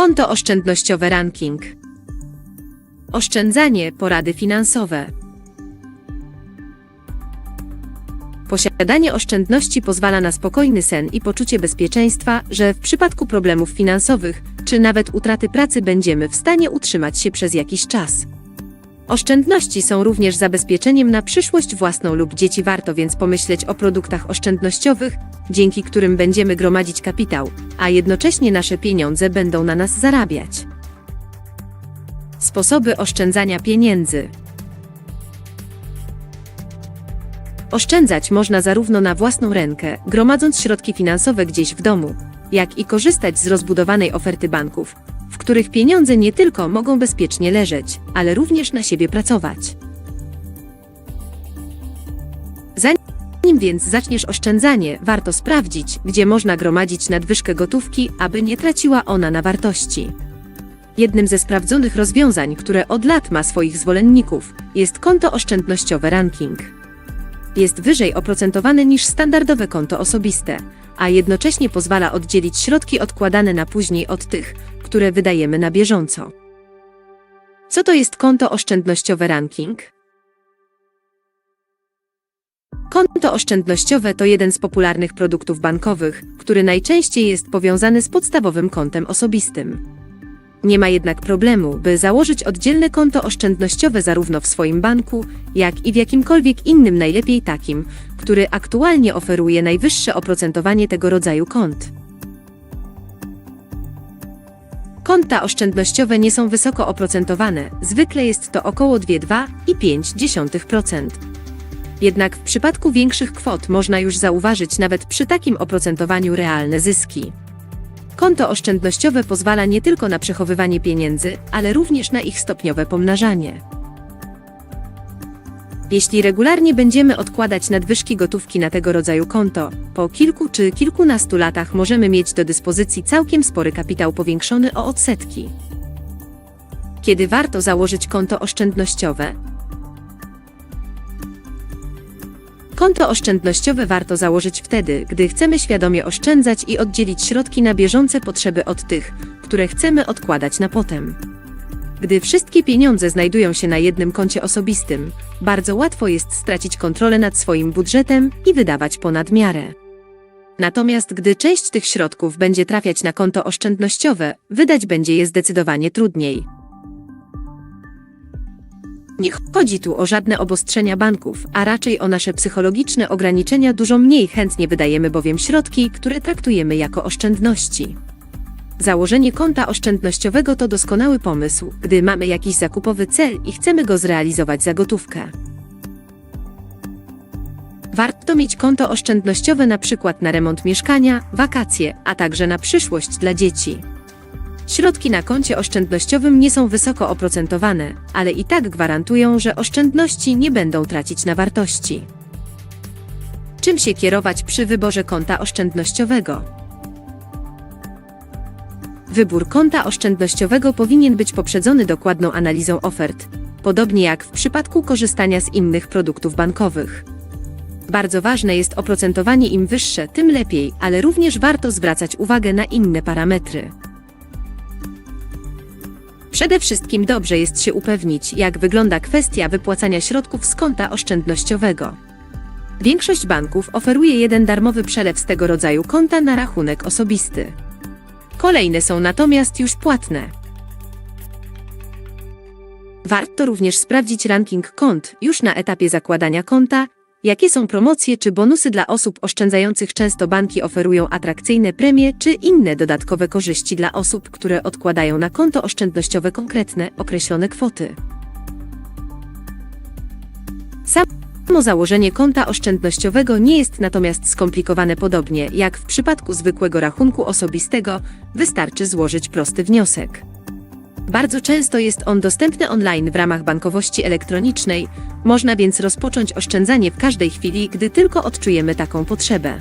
Konto oszczędnościowe ranking. Oszczędzanie, porady finansowe. Posiadanie oszczędności pozwala na spokojny sen i poczucie bezpieczeństwa, że w przypadku problemów finansowych czy nawet utraty pracy będziemy w stanie utrzymać się przez jakiś czas. Oszczędności są również zabezpieczeniem na przyszłość własną lub dzieci. Warto więc pomyśleć o produktach oszczędnościowych, dzięki którym będziemy gromadzić kapitał, a jednocześnie nasze pieniądze będą na nas zarabiać. Sposoby oszczędzania pieniędzy. Oszczędzać można zarówno na własną rękę, gromadząc środki finansowe gdzieś w domu, jak i korzystać z rozbudowanej oferty banków, w których pieniądze nie tylko mogą bezpiecznie leżeć, ale również na siebie pracować. Zanim więc zaczniesz oszczędzanie, warto sprawdzić, gdzie można gromadzić nadwyżkę gotówki, aby nie traciła ona na wartości. Jednym ze sprawdzonych rozwiązań, które od lat ma swoich zwolenników, jest konto oszczędnościowe ranking. Jest wyżej oprocentowane niż standardowe konto osobiste, a jednocześnie pozwala oddzielić środki odkładane na później od tych, które wydajemy na bieżąco. Co to jest konto oszczędnościowe ranking? Konto oszczędnościowe to jeden z popularnych produktów bankowych, który najczęściej jest powiązany z podstawowym kontem osobistym. Nie ma jednak problemu, by założyć oddzielne konto oszczędnościowe zarówno w swoim banku, jak i w jakimkolwiek innym, najlepiej takim, który aktualnie oferuje najwyższe oprocentowanie tego rodzaju kont. Konta oszczędnościowe nie są wysoko oprocentowane, zwykle jest to około 2,2,5%. Jednak w przypadku większych kwot można już zauważyć nawet przy takim oprocentowaniu realne zyski. Konto oszczędnościowe pozwala nie tylko na przechowywanie pieniędzy, ale również na ich stopniowe pomnażanie. Jeśli regularnie będziemy odkładać nadwyżki gotówki na tego rodzaju konto, po kilku czy kilkunastu latach możemy mieć do dyspozycji całkiem spory kapitał powiększony o odsetki. Kiedy warto założyć konto oszczędnościowe? Konto oszczędnościowe warto założyć wtedy, gdy chcemy świadomie oszczędzać i oddzielić środki na bieżące potrzeby od tych, które chcemy odkładać na potem. Gdy wszystkie pieniądze znajdują się na jednym koncie osobistym, bardzo łatwo jest stracić kontrolę nad swoim budżetem i wydawać ponad miarę. Natomiast gdy część tych środków będzie trafiać na konto oszczędnościowe, wydać będzie je zdecydowanie trudniej. Nie chodzi tu o żadne obostrzenia banków, a raczej o nasze psychologiczne ograniczenia. Dużo mniej chętnie wydajemy bowiem środki, które traktujemy jako oszczędności. Założenie konta oszczędnościowego to doskonały pomysł, gdy mamy jakiś zakupowy cel i chcemy go zrealizować za gotówkę. Warto mieć konto oszczędnościowe na przykład na remont mieszkania, wakacje, a także na przyszłość dla dzieci. Środki na koncie oszczędnościowym nie są wysoko oprocentowane, ale i tak gwarantują, że oszczędności nie będą tracić na wartości. Czym się kierować przy wyborze konta oszczędnościowego? Wybór konta oszczędnościowego powinien być poprzedzony dokładną analizą ofert, podobnie jak w przypadku korzystania z innych produktów bankowych. Bardzo ważne jest oprocentowanie im wyższe, tym lepiej, ale również warto zwracać uwagę na inne parametry. Przede wszystkim dobrze jest się upewnić, jak wygląda kwestia wypłacania środków z konta oszczędnościowego. Większość banków oferuje jeden darmowy przelew z tego rodzaju konta na rachunek osobisty. Kolejne są natomiast już płatne. Warto również sprawdzić ranking kont już na etapie zakładania konta, jakie są promocje czy bonusy dla osób oszczędzających. Często banki oferują atrakcyjne premie czy inne dodatkowe korzyści dla osób, które odkładają na konto oszczędnościowe konkretne, określone kwoty. Samo założenie konta oszczędnościowego nie jest natomiast skomplikowane podobnie jak w przypadku zwykłego rachunku osobistego, wystarczy złożyć prosty wniosek. Bardzo często jest on dostępny online w ramach bankowości elektronicznej, można więc rozpocząć oszczędzanie w każdej chwili, gdy tylko odczujemy taką potrzebę.